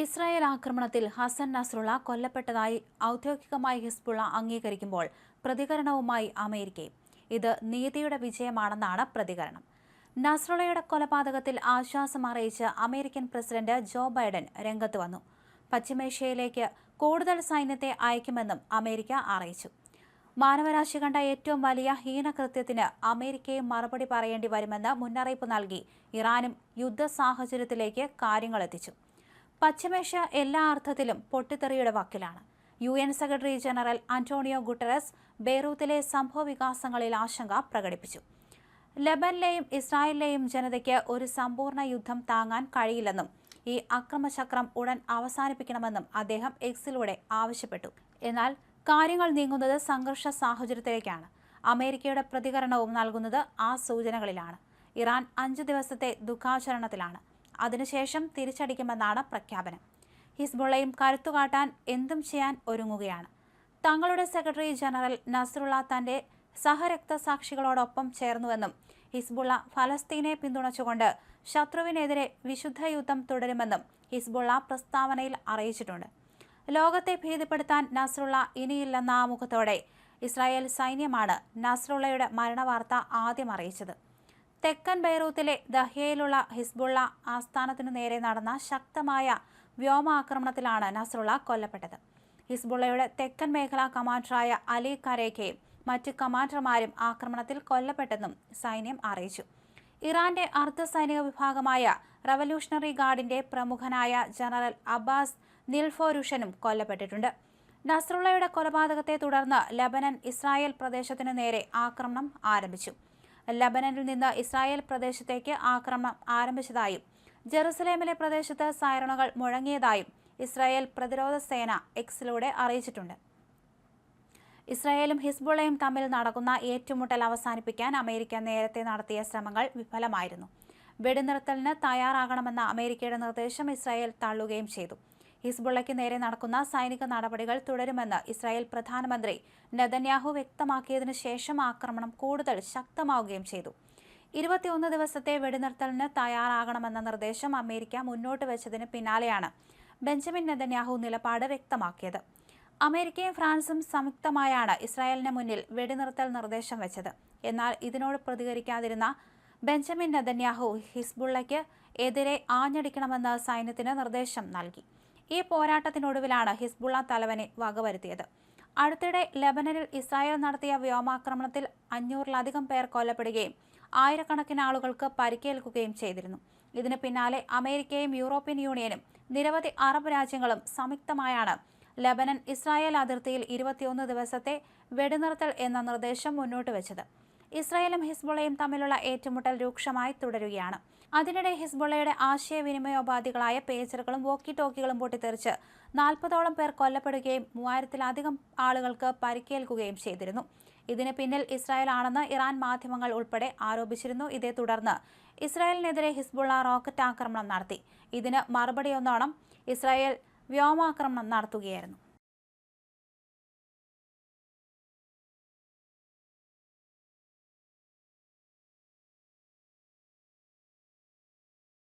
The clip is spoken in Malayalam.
ഇസ്രായേൽ ആക്രമണത്തിൽ ഹസൻ നസ്രുള്ള കൊല്ലപ്പെട്ടതായി ഔദ്യോഗികമായി ഹിസ്ബുള്ള അംഗീകരിക്കുമ്പോൾ പ്രതികരണവുമായി അമേരിക്കയും. ഇത് നീതിയുടെ വിജയമാണെന്നാണ് പ്രതികരണം. നസ്രുള്ളയുടെ കൊലപാതകത്തിൽ ആശ്വാസം അറിയിച്ച് അമേരിക്കൻ പ്രസിഡന്റ് ജോ ബൈഡൻ രംഗത്ത് വന്നു. പശ്ചിമേഷ്യയിലേക്ക് കൂടുതൽ സൈന്യത്തെ അയക്കുമെന്നും അമേരിക്ക അറിയിച്ചു. മാനവരാശി കണ്ട ഏറ്റവും വലിയ ഹീനകൃത്യത്തിന് അമേരിക്കയും മറുപടി പറയേണ്ടി വരുമെന്ന് മുന്നറിയിപ്പ് നൽകി ഇറാനും യുദ്ധ സാഹചര്യത്തിലേക്ക് കാര്യങ്ങളെത്തിച്ചു. പശ്ചിമേഷ്യ എല്ലാ അർത്ഥത്തിലും പൊട്ടിത്തെറിയുടെ വക്കിലാണ്. U N secretary general Antonio Guterres ബെയ്റൂത്തിലെ സംഭവ വികാസങ്ങളിൽ ആശങ്ക പ്രകടിപ്പിച്ചു. ലബനിലെയും ഇസ്രായേലിലെയും ജനതയ്ക്ക് ഒരു സമ്പൂർണ യുദ്ധം താങ്ങാൻ കഴിയില്ലെന്നും ഈ അക്രമചക്രം ഉടൻ അവസാനിപ്പിക്കണമെന്നും അദ്ദേഹം എക്സിലൂടെ ആവശ്യപ്പെട്ടു. എന്നാൽ കാര്യങ്ങൾ നീങ്ങുന്നത് സംഘർഷ സാഹചര്യത്തിലേക്കാണ്. അമേരിക്കയുടെ പ്രതികരണവും നൽകുന്നത് ആ സൂചനകളിലാണ്. ഇറാൻ അഞ്ച് ദിവസത്തെ ദുഃഖാചരണത്തിലാണ്. അതിനുശേഷം തിരിച്ചടിക്കുമെന്നാണ് പ്രഖ്യാപനം. ഹിസ്ബുള്ളയും കരുത്തുകാട്ടാൻ എന്തും ചെയ്യാൻ ഒരുങ്ങുകയാണ്. തങ്ങളുടെ സെക്രട്ടറി ജനറൽ നസറുള്ള തന്റെ സഹരക്തസാക്ഷികളോടൊപ്പം ചേർന്നുവെന്നും ഹിസ്ബുള്ള ഫലസ്തീനെ പിന്തുണച്ചുകൊണ്ട് ശത്രുവിനെതിരെ വിശുദ്ധ യുദ്ധം തുടരുമെന്നും ഹിസ്ബുള്ള പ്രസ്താവനയിൽ അറിയിച്ചിട്ടുണ്ട്. ലോകത്തെ ഭീതിപ്പെടുത്താൻ നസറുള്ള ഇനിയില്ലെന്ന ആമുഖത്തോടെ ഇസ്രായേൽ സൈന്യമാണ് നസറുള്ളയുടെ മരണവാർത്ത ആദ്യം അറിയിച്ചത്. തെക്കൻ ബൈറൂത്തിലെ ദഹ്യയിലുള്ള ഹിസ്ബുള്ള ആസ്ഥാനത്തിനു നേരെ നടന്ന ശക്തമായ വ്യോമാക്രമണത്തിലാണ് നസ്രുള്ള കൊല്ലപ്പെട്ടത്. ഹിസ്ബുള്ളയുടെ തെക്കൻ മേഖലാ കമാൻഡറായ അലി കരേഖയും മറ്റ് കമാൻഡർമാരും ആക്രമണത്തിൽ കൊല്ലപ്പെട്ടെന്നും സൈന്യം അറിയിച്ചു. ഇറാന്റെ അർദ്ധസൈനിക വിഭാഗമായ റവല്യൂഷണറി ഗാർഡിന്റെ പ്രമുഖനായ ജനറൽ അബ്ബാസ് നിൽഫോരുഷനും കൊല്ലപ്പെട്ടിട്ടുണ്ട്. നസ്രുള്ളയുടെ കൊലപാതകത്തെ തുടർന്ന് ലബനൻ ഇസ്രായേൽ പ്രദേശത്തിനു നേരെ ആക്രമണം ആരംഭിച്ചു. ലബനനിൽ നിന്ന് ഇസ്രായേൽ പ്രദേശത്തേക്ക് ആക്രമണം ആരംഭിച്ചതായും ജെറുസലേമിലെ പ്രദേശത്ത് സൈറണുകൾ മുഴങ്ങിയതായും ഇസ്രായേൽ പ്രതിരോധ സേന എക്സിലൂടെ അറിയിച്ചിട്ടുണ്ട്. ഇസ്രായേലും ഹിസ്ബുള്ളയും തമ്മിൽ നടക്കുന്ന ഏറ്റുമുട്ടൽ അവസാനിപ്പിക്കാൻ അമേരിക്ക നേരത്തെ നടത്തിയ ശ്രമങ്ങൾ വിഫലമായിരുന്നു. വെടിനിർത്തലിന് തയ്യാറാകണമെന്ന അമേരിക്കയുടെ നിർദ്ദേശം ഇസ്രായേൽ തള്ളുകയും ചെയ്തു. ഹിസ്ബുള്ളയ്ക്ക് നേരെ നടക്കുന്ന സൈനിക നടപടികൾ തുടരുമെന്ന് ഇസ്രായേൽ പ്രധാനമന്ത്രി നെതന്യാഹു വ്യക്തമാക്കിയതിനു ശേഷം ആക്രമണം കൂടുതൽ ശക്തമാവുകയും ചെയ്തു. ഇരുപത്തിയൊന്ന് ദിവസത്തെ വെടിനിർത്തലിന് തയ്യാറാകണമെന്ന നിർദ്ദേശം അമേരിക്ക മുന്നോട്ട് വെച്ചതിന് പിന്നാലെയാണ് ബെഞ്ചമിൻ നെതന്യാഹു നിലപാട് വ്യക്തമാക്കിയത്. അമേരിക്കയും ഫ്രാൻസും സംയുക്തമായാണ് ഇസ്രായേലിന് മുന്നിൽ വെടിനിർത്തൽ നിർദ്ദേശം വെച്ചത്. എന്നാൽ ഇതിനോട് പ്രതികരിക്കാതിരുന്ന ബെഞ്ചമിൻ നെതന്യാഹു ഹിസ്ബുള്ളയ്ക്ക് എതിരെ ആഞ്ഞടിക്കണമെന്ന് സൈന്യത്തിന് നിർദ്ദേശം നൽകി. ഈ പോരാട്ടത്തിനൊടുവിലാണ് ഹിസ്ബുള്ള തലവനെ വകവരുത്തിയത്. അടുത്തിടെ ലബനനിൽ ഇസ്രായേൽ നടത്തിയ വ്യോമാക്രമണത്തിൽ അഞ്ഞൂറിലധികം പേർ കൊല്ലപ്പെടുകയും ആയിരക്കണക്കിന് ആളുകൾക്ക് പരിക്കേൽക്കുകയും ചെയ്തിരുന്നു. ഇതിന് പിന്നാലെ അമേരിക്കയും യൂറോപ്യൻ യൂണിയനും നിരവധി അറബ് രാജ്യങ്ങളും സംയുക്തമായാണ് ലബനൻ ഇസ്രായേൽ അതിർത്തിയിൽ ഇരുപത്തിയൊന്ന് ദിവസത്തെ വെടിനിർത്തൽ എന്ന നിർദ്ദേശം മുന്നോട്ട് വെച്ചത്. ഇസ്രായേലും ഹിസ്ബുള്ളയും തമ്മിലുള്ള ഏറ്റുമുട്ടൽ രൂക്ഷമായി തുടരുകയാണ്. അതിനിടെ ഹിസ്ബുള്ളയുടെ ആശയവിനിമയോപാധികളായ പേജറുകളും വോക്കി ടോക്കികളും പൊട്ടിത്തെറിച്ച് നാൽപ്പതോളം പേർ കൊല്ലപ്പെടുകയും മൂവായിരത്തിലധികം ആളുകൾക്ക് പരിക്കേൽക്കുകയും ചെയ്തിരുന്നു. ഇതിന് പിന്നിൽ ഇസ്രായേൽ ആണെന്ന് ഇറാൻ മാധ്യമങ്ങൾ ഉൾപ്പെടെ ആരോപിച്ചിരുന്നു. ഇതേ തുടർന്ന് ഇസ്രായേലിനെതിരെ ഹിസ്ബുള്ള റോക്കറ്റ് ആക്രമണം നടത്തി. ഇതിന് മറുപടിയൊന്നോണം ഇസ്രായേൽ വ്യോമാക്രമണം നടത്തുകയായിരുന്നു.